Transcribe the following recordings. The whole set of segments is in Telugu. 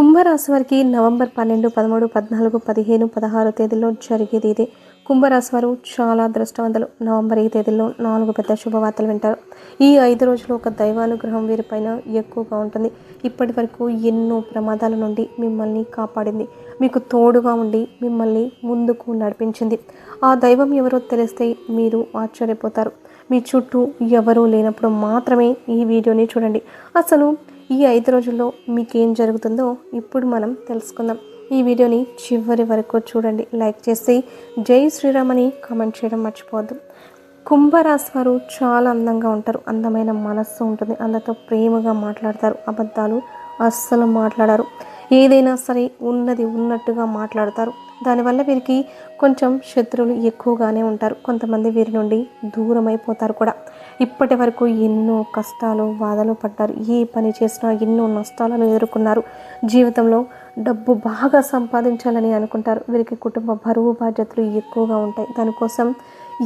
కుంభరాశి వారికి నవంబర్ పన్నెండు పదమూడు పద్నాలుగు పదిహేను పదహారు తేదీల్లో జరిగేది ఇదే. కుంభరాశి వారు చాలా అదృష్టవంతులు. నవంబర్ ఈ తేదీల్లో నాలుగు పెద్ద శుభవార్తలు వింటారు. ఈ ఐదు రోజులు ఒక దైవానుగ్రహం వీరిపైన ఎక్కువగా ఉంటుంది. ఇప్పటి వరకు ఎన్నో ప్రమాదాల నుండి మిమ్మల్ని కాపాడింది. మీకు తోడుగా ఉండి మిమ్మల్ని ముందుకు నడిపించింది. ఆ దైవం ఎవరో తెలిస్తే మీరు ఆశ్చర్యపోతారు. మీ చుట్టూ ఎవరూ లేనప్పుడు మాత్రమే ఈ వీడియోని చూడండి. అసలు ఈ ఐదు రోజుల్లో మీకేం జరుగుతుందో ఇప్పుడు మనం తెలుసుకుందాం. ఈ వీడియోని చివరి వరకు చూడండి. లైక్ చేసి జై శ్రీరామ్ అని కామెంట్ చేయడం మర్చిపోవద్దు. కుంభరాశి వారు చాలా అందంగా ఉంటారు. అందమైన మనస్సు ఉంటుంది. అందరితో ప్రేమగా మాట్లాడతారు. అబద్ధాలు అస్సలు మాట్లాడారు. ఏదైనా సరే ఉన్నది ఉన్నట్టుగా మాట్లాడతారు. దానివల్ల వీరికి కొంచెం శత్రువులు ఎక్కువగానే ఉంటారు. కొంతమంది వీరి నుండి దూరం అయిపోతారు కూడా. ఇప్పటి వరకు ఎన్నో కష్టాలు బాధలు పడ్డారు. ఏ పని చేసినా ఎన్నో నష్టాలను ఎదుర్కొన్నారు. జీవితంలో డబ్బు బాగా సంపాదించాలని అనుకుంటారు. వీరికి కుటుంబ బరువు బాధ్యతలు ఎక్కువగా ఉంటాయి. దానికోసం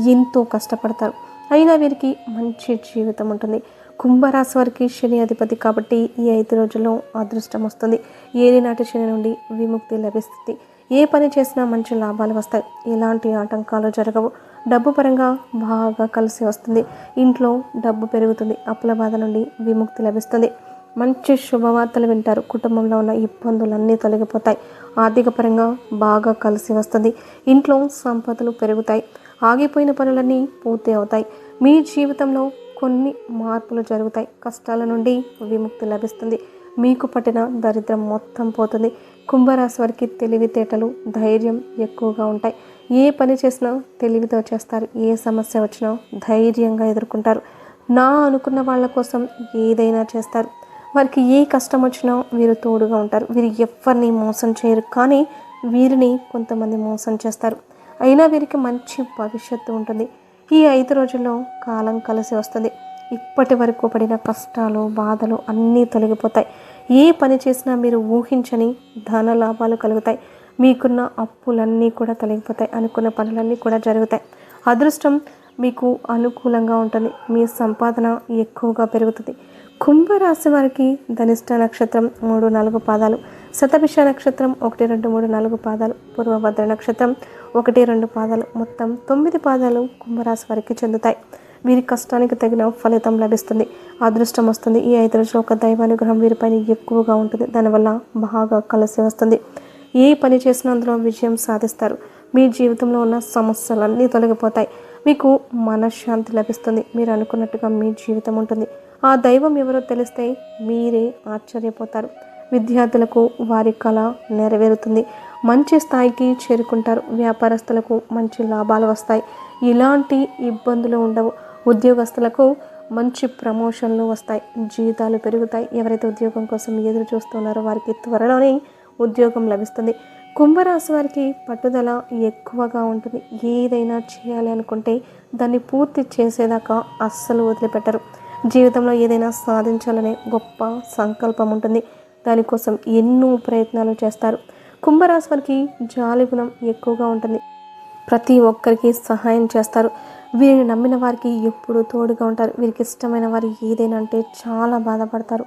ఎంతో కష్టపడతారు. అయినా వీరికి మంచి జీవితం ఉంటుంది. కుంభరాశి వారికి శని అధిపతి కాబట్టి ఈ ఐదు రోజుల్లో అదృష్టం వస్తుంది. ఏలినాటి శని నుండి విముక్తి లభిస్తుంది. ఏ పని చేసినా మంచి లాభాలు వస్తాయి. ఎలాంటి ఆటంకాలు జరగవు. డబ్బు పరంగా బాగా కలిసి వస్తుంది. ఇంట్లో డబ్బు పెరుగుతుంది. అప్పుల బాధ నుండి విముక్తి లభిస్తుంది. మంచి శుభవార్తలు వింటారు. కుటుంబంలో ఉన్న ఇబ్బందులన్నీ తొలగిపోతాయి. ఆర్థిక పరంగా బాగా కలిసి వస్తుంది. ఇంట్లో సంపదలు పెరుగుతాయి. ఆగిపోయిన పనులన్నీ పూర్తి అవుతాయి. మీ జీవితంలో కొన్ని మార్పులు జరుగుతాయి. కష్టాల నుండి విముక్తి లభిస్తుంది. మీకు పట్టిన దరిద్రం మొత్తం పోతుంది. కుంభరాశి వారికి తెలివితేటలు ధైర్యం ఎక్కువగా ఉంటాయి. ఏ పని చేసినా తెలివితో చేస్తారు. ఏ సమస్య వచ్చినా ధైర్యంగా ఎదుర్కొంటారు. నా అనుకున్న వాళ్ళ కోసం ఏదైనా చేస్తారు. వారికి ఏ కష్టం వచ్చినా వీరు తోడుగా ఉంటారు. వీరు ఎవరిని మోసం చేయరు. కానీ వీరిని కొంతమంది మోసం చేస్తారు. అయినా వీరికి మంచి భవిష్యత్తు ఉంటుంది. ఈ ఐదు రోజుల్లో కాలం కలిసి వస్తుంది. ఇప్పటి వరకు పడిన కష్టాలు బాధలు అన్నీ తొలగిపోతాయి. ఏ పని చేసినా మీరు ఊహించని ధన లాభాలు కలుగుతాయి. మీకున్న అప్పులన్నీ కూడా తొలగిపోతాయి అనుకున్న పనులన్నీ కూడా జరుగుతాయి. అదృష్టం మీకు అనుకూలంగా ఉంటుంది మీ సంపాదన ఎక్కువగా పెరుగుతుంది. కుంభరాశి వారికి ధనిష్ట నక్షత్రం మూడు నాలుగు పాదాలు శతభిష నక్షత్రం ఒకటి రెండు మూడు నాలుగు పాదాలు పూర్వభద్ర నక్షత్రం ఒకటి రెండు పాదాలు మొత్తం తొమ్మిది పాదాలు కుంభరాశి వారికి చెందుతాయి. వీరి కష్టానికి తగిన ఫలితం లభిస్తుంది అదృష్టం వస్తుంది. ఈ ఐదు రోజులు ఒక దైవానుగ్రహం వీరిపైన ఎక్కువగా ఉంటుంది దానివల్ల బాగా కలిసి వస్తుంది. ఏ పని చేసినా అందులో విజయం సాధిస్తారు? మీ జీవితంలో ఉన్న సమస్యలన్నీ తొలగిపోతాయి. మీకు మనశ్శాంతి లభిస్తుంది. మీరు అనుకున్నట్టుగా మీ జీవితం ఉంటుంది. ఆ దైవం ఎవరో తెలిస్తే మీరే ఆశ్చర్యపోతారు. విద్యార్థులకు వారి కళ నెరవేరుతుంది. మంచి స్థాయికి చేరుకుంటారు. వ్యాపారస్తులకు మంచి లాభాలు వస్తాయి. ఇలాంటి ఇబ్బందులు ఉండవు. ఉద్యోగస్తులకు మంచి ప్రమోషన్లు వస్తాయి. జీతాలు పెరుగుతాయి. ఎవరైతే ఉద్యోగం కోసం ఎదురు చూస్తున్నారో వారికి త్వరలోనే ఉద్యోగం లభిస్తుంది. కుంభరాశి వారికి పట్టుదల ఎక్కువగా ఉంటుంది. ఏదైనా చేయాలి అనుకుంటే దాన్ని పూర్తి చేసేదాకా అస్సలు వదిలిపెట్టరు. జీవితంలో ఏదైనా సాధించాలనే గొప్ప సంకల్పం ఉంటుంది. దానికోసం ఎన్నో ప్రయత్నాలు చేస్తారు. కుంభరాశి వారికి జాలి గుణం ఎక్కువగా ఉంటుంది. ప్రతి ఒక్కరికి సహాయం చేస్తారు. వీరిని నమ్మిన వారికి ఎప్పుడు తోడుగా ఉంటారు. వీరికి ఇష్టమైన వారు ఏదైనా అంటే చాలా బాధపడతారు.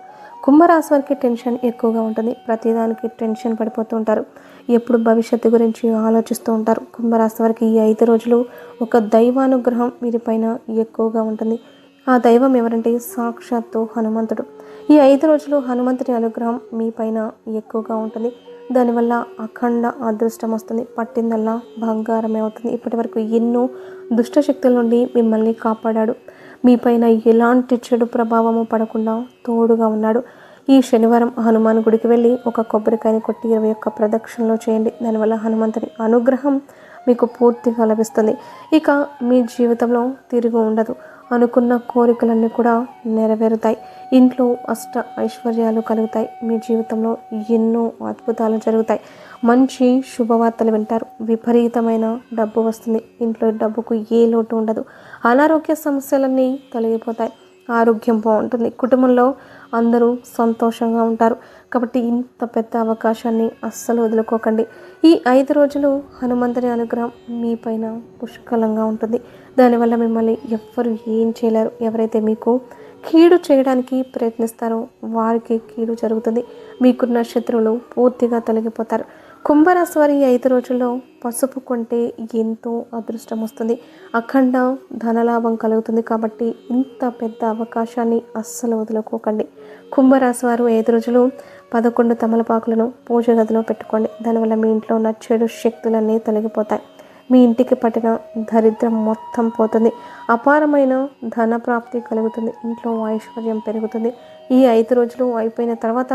కుంభరాశి వారికి టెన్షన్ ఎక్కువగా ఉంటుంది. ప్రతిదానికి టెన్షన్ పడిపోతూ ఉంటారు. ఎప్పుడు భవిష్యత్తు గురించి ఆలోచిస్తూ ఉంటారు. కుంభరాశి వారికి ఈ ఐదు రోజులు ఒక దైవానుగ్రహం వీరిపైన ఎక్కువగా ఉంటుంది. ఆ దైవం ఎవరంటే సాక్షాత్తు హనుమంతుడు. ఈ ఐదు రోజులు హనుమంతుని అనుగ్రహం మీ పైన ఎక్కువగా ఉంటుంది. దానివల్ల అఖండ అదృష్టం వస్తుంది. పట్టిందల్లా బంగారమే అవుతుంది. ఇప్పటి వరకు ఎన్నో దుష్ట శక్తుల నుండి మిమ్మల్ని కాపాడాడు. మీపైన ఎలాంటి చెడు ప్రభావము పడకుండా తోడుగా ఉన్నాడు. ఈ శనివారం హనుమాన్ గుడికి వెళ్ళి ఒక కొబ్బరికాయని కొట్టి ఇరవై ఒక్క ప్రదక్షిణలో చేయండి. దానివల్ల హనుమంతుని అనుగ్రహం మీకు పూర్తిగా లభిస్తుంది. ఇక మీ జీవితంలో తిరిగి ఉండదు. అనుకున్న కోరికలన్నీ కూడా నెరవేరుతాయి. ఇంట్లో అష్ట ఐశ్వర్యాలు కలుగుతాయి. మీ జీవితంలో ఎన్నో అద్భుతాలు జరుగుతాయి. మంచి శుభవార్తలు వింటారు. విపరీతమైన డబ్బు వస్తుంది. ఇంట్లో డబ్బుకు ఏ లోటు ఉండదు. అనారోగ్య సమస్యలన్నీ తొలగిపోతాయి. ఆరోగ్యం బాగుంటుంది. కుటుంబంలో అందరూ సంతోషంగా ఉంటారు. కాబట్టి ఇంత పెద్ద అవకాశాన్ని అస్సలు వదులుకోకండి. ఈ ఐదు రోజులు హనుమంతుని అనుగ్రహం మీ పైన పుష్కలంగా ఉంటుంది. దానివల్ల మిమ్మల్ని ఎవ్వరు ఏం చేయలేరు. ఎవరైతే మీకు కీడు చేయడానికి ప్రయత్నిస్తారో వారికి కీడు జరుగుతుంది. మీకున్న శత్రువులు పూర్తిగా తొలగిపోతారు. కుంభరాశి వారి ఐదు రోజుల్లో పసుపు కొంటే ఎంతో అదృష్టం వస్తుంది. అఖండ ధనలాభం కలుగుతుంది కాబట్టి ఇంత పెద్ద అవకాశాన్ని అస్సలు వదులుకోకండి. కుంభరాశి వారు ఐదు రోజులు పదకొండు తమలపాకులను పూజ గదిలో పెట్టుకోండి. దానివల్ల మీ ఇంట్లో ఉన్న చెడు శక్తులన్నీ తొలగిపోతాయి. మీ ఇంటికి పట్టిన దరిద్రం మొత్తం పోతుంది. అపారమైన ధన ప్రాప్తి కలుగుతుంది. ఇంట్లో ఐశ్వర్యం పెరుగుతుంది. ఈ ఐదు రోజులు అయిపోయిన తర్వాత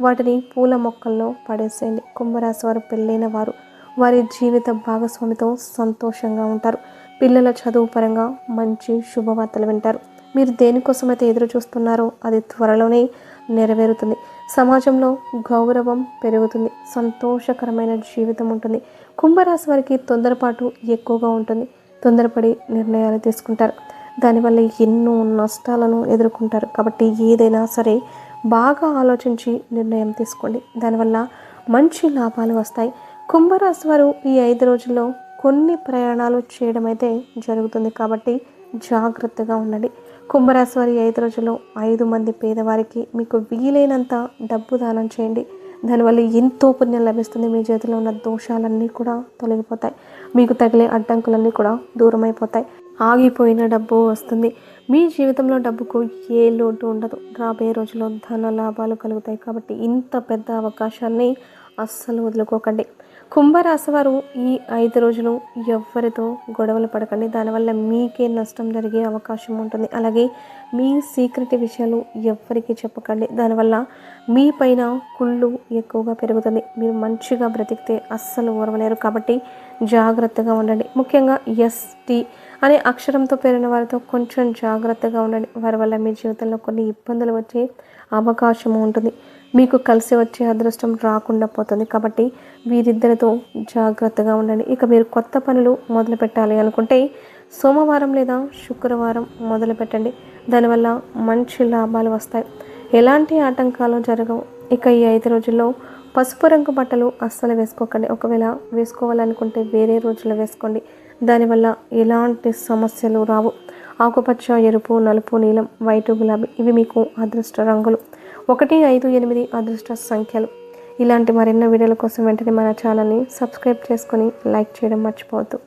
వాటిని పూల మొక్కల్లో పడేసేయండి. కుంభరాశి వారు పెళ్ళైన వారు వారి జీవిత భాగస్వామితో సంతోషంగా ఉంటారు. పిల్లల చదువు పరంగా మంచి శుభవార్తలు వింటారు. మీరు దేనికోసమైతే ఎదురు చూస్తున్నారో అది త్వరలోనే నెరవేరుతుంది. సమాజంలో గౌరవం పెరుగుతుంది. సంతోషకరమైన జీవితం ఉంటుంది. కుంభరాశి వారికి తొందరపాటు ఎక్కువగా ఉంటుంది. తొందరపడి నిర్ణయాలు తీసుకుంటారు. దానివల్ల ఎన్నో నష్టాలను ఎదుర్కొంటారు. కాబట్టి ఏదైనా సరే బాగా ఆలోచించి నిర్ణయం తీసుకోండి. దానివల్ల మంచి లాభాలు వస్తాయి. కుంభరాశి వారు ఈ ఐదు రోజుల్లో కొన్ని ప్రయాణాలు చేయడం అయితే జరుగుతుంది. కాబట్టి జాగ్రత్తగా ఉండండి. కుంభరాశి వారి ఐదు రోజుల్లో ఐదు మంది పేదవారికి మీకు వీలైనంత డబ్బు దానం చేయండి. దానివల్ల ఎంతో పుణ్యం లభిస్తుంది. మీ చేతిలో ఉన్న దోషాలన్నీ కూడా తొలగిపోతాయి. మీకు తగిలే అడ్డంకులన్నీ కూడా దూరమైపోతాయి. ఆగిపోయిన డబ్బు వస్తుంది. మీ జీవితంలో డబ్బుకు ఏ లోటు ఉండదు. రాబోయే రోజుల్లో ధన లాభాలు కలుగుతాయి. కాబట్టి ఇంత పెద్ద అవకాశాన్ని అస్సలు వదులుకోకండి. కుంభరాశి వారు ఈ ఐదు రోజులు ఎవ్వరితో గొడవలు పడకండి. దానివల్ల మీకే నష్టం జరిగే అవకాశం ఉంటుంది. అలాగే మీ సీక్రెట్ విషయాలు ఎవ్వరికీ చెప్పకండి. దానివల్ల మీ పైన కుళ్ళు ఎక్కువగా పెరుగుతుంది. మీరు మంచిగా బ్రతికితే అస్సలు ఓర్వలేరు. కాబట్టి జాగ్రత్తగా ఉండండి. ముఖ్యంగా ఎస్టీ అనే అక్షరంతో పేరిన వారితో కొంచెం జాగ్రత్తగా ఉండండి. వారి వల్ల మీ జీవితంలో కొన్ని ఇబ్బందులు వచ్చే అవకాశం ఉంటుంది. మీకు కలిసి వచ్చే అదృష్టం రాకుండా పోతుంది. కాబట్టి వీరిద్దరితో జాగ్రత్తగా ఉండండి. ఇక మీరు కొత్త పనులు మొదలు పెట్టాలి అనుకుంటే సోమవారం లేదా శుక్రవారం మొదలు పెట్టండి. దానివల్ల మంచి లాభాలు వస్తాయి. ఎలాంటి ఆటంకాలు జరగవు. ఇక ఈ ఐదు రోజుల్లో పసుపు రంగు బట్టలు అస్సలు వేసుకోకండి. ఒకవేళ వేసుకోవాలనుకుంటే వేరే రోజుల్లో వేసుకోండి. దానివల్ల ఎలాంటి సమస్యలు రావు. ఆకుపచ్చ ఎరుపు నలుపు నీలం వైటు గులాబీ ఇవి మీకు అదృష్ట రంగులు. ఒకటి ఐదు ఎనిమిది అదృష్ట సంఖ్యలు. ఇలాంటి మరెన్నో వీడియోల కోసం వెంటనే మన ఛానల్ని సబ్స్క్రైబ్ చేసుకొని లైక్ చేయడం మర్చిపోవద్దు.